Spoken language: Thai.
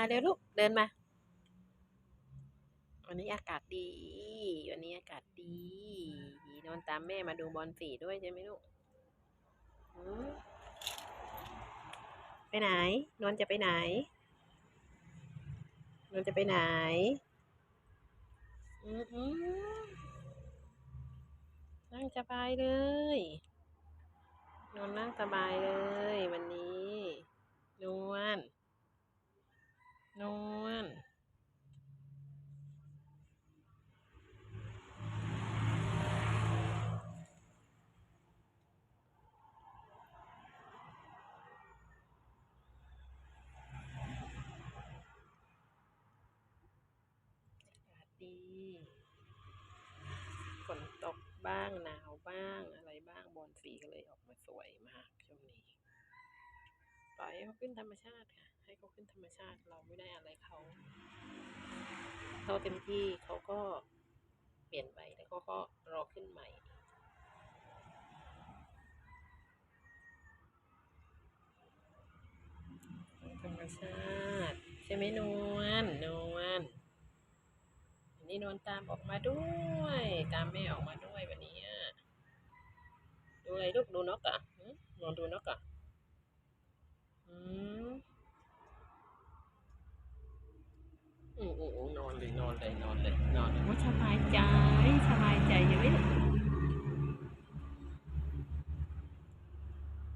มาเร็วลูก เดินมา วันนี้อากาศดี วันนี้อากาศดีนอนตามแม่มาดูบอลสีด้วยใช่ไหมลูกไปไหนนวลจะไปไหนนวลจะไปไหนอือหือนั่งสบายเลย นอนนั่งสบายเลย วันนี้ นวล นวลดีฝนตกบ้างหนาวบ้างอะไรบ้างบอลสีก็เลยออกมาสวยมากช่วงนี้ ปล่อยให้เขาขึ้นธรรมชาติค่ะ ให้เขาขึ้นธรรมชาติเราไม่ได้อะไรเขาเขาเต็มที่เขาก็เปลี่ยนไปแล้วเขาก็รอขึ้นใหม่ ธรรมชาติใช่ไหมนวลนวลวันนี้นวลตามออกมาด้วย ตามแม่ออกมาด้วยวันนี้ดูอะไรลูกดูนกเหรอะนอนดูนกเหรอะ อืมอืมอืมอืม นอนเลยนอนเลยนอนเลยนอนเลยว่าสบายใจ